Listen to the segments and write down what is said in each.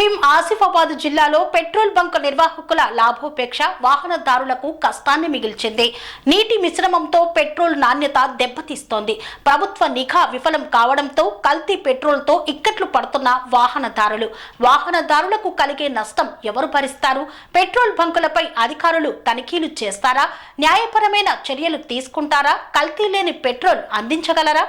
భీం ఆసిఫాబాద్ జిల్లాలో petrol bunk నిర్వాహకుల లాభోపేక్ష వాహనదారులకు కష్టాన్ని మిగిల్చింది నీటి మిశ్రమంతో పెట్రోల్ నాణ్యత దెబ్బతీస్తోంది ప్రభుత్వ నిఘా విఫలం కావడంతో కల్తీ పెట్రోల్తో ఇక్కట్లు పడుతున్న వాహనదారులు వాహనదారులకు కలిగే నష్టం ఎవరు భరిస్తారు పెట్రోల్ బంకులపై అధికారులు తనిఖీలు చేస్తారా న్యాయపరమైన చర్యలు తీసుకుంటారా కల్తీ లేని పెట్రోల్ అందించగలరా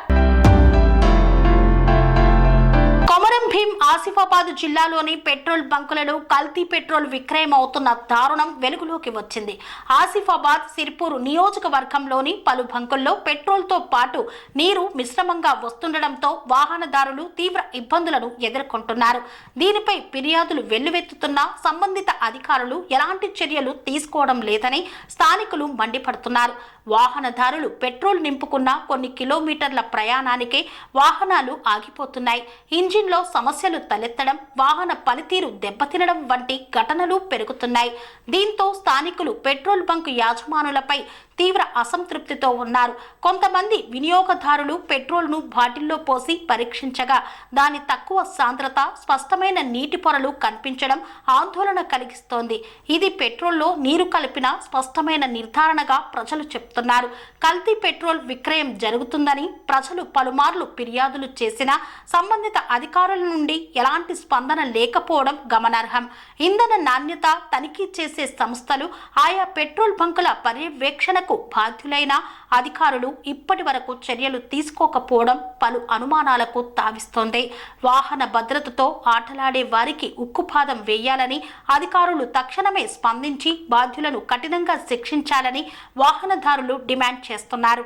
కొమరం భీం ఆసిఫాబాద్ జిల్లాలోని పెట్రోల్ బంకులలో కల్తీ పెట్రోల్ విక్రయం అవుతున్న దారుణం వెలుగులోకి వచ్చింది ఆసిఫాబాద్ సిర్పూర్ నియోజకవర్గంలోని పలు బంకుల్లో పెట్రోల్తో పాటు నీరు మిశ్రమంగా వస్తుండటంతో వాహనదారులు తీవ్ర ఇబ్బందులను ఎదుర్కొంటున్నారు దీనిపై ఫిర్యాదులు వెల్లువెత్తుతున్నా సంబంధిత అధికారులు ఎలాంటి చర్యలు తీసుకోవడం లేదని స్థానికులు మండిపడుతున్నారు వాహనదారులు పెట్రోల్ నింపుకున్న కొన్ని కిలోమీటర్ల ప్రయాణానికే వాహనాలు ఆగిపోతున్నాయి ఇంజిన్ ఇంజిన్లో సమస్యలు తలెత్తడం వాహన పనితీరు దెబ్బతినడం వంటి ఘటనలు పెరుగుతున్నాయి దీంతో స్థానికులు పెట్రోల్ బంక్ యాజమానులపై తీవ్ర అసంతృప్తితో ఉన్నారు కొంతమంది వినియోగదారులు పెట్రోల్ను బాటిల్లో పోసి పరీక్షించగా దాని తక్కువ సాంద్రత స్పష్టమైన నీటి పొరలు కనిపించడం ఆందోళన కలిగిస్తోంది ఇది పెట్రోల్లో నీరు కలిపిన స్పష్టమైన నిర్ధారణగా ప్రజలు చెప్తున్నారు కల్తీ పెట్రోల్ విక్రయం జరుగుతుందని ప్రజలు పలుమార్లు ఫిర్యాదులు చేసినా సంబంధిత అధికారుల నుండి ఎలాంటి స్పందన లేకపోవడం గమనార్హం ఇంధన నాణ్యత తనిఖీ చేసే సంస్థలు ఆయా పెట్రోల్ బంకుల పర్యవేక్షణకు మేరకు బాధ్యులైన అధికారులు ఇప్పటి వరకు చర్యలు తీసుకోకపోవడం పలు అనుమానాలకు తావిస్తోంది వాహన భద్రతతో ఆటలాడే వారికి ఉక్కుపాదం వేయాలని అధికారులు తక్షణమే స్పందించి బాధ్యులను కఠినంగా శిక్షించాలని వాహనదారులు డిమాండ్ చేస్తున్నారు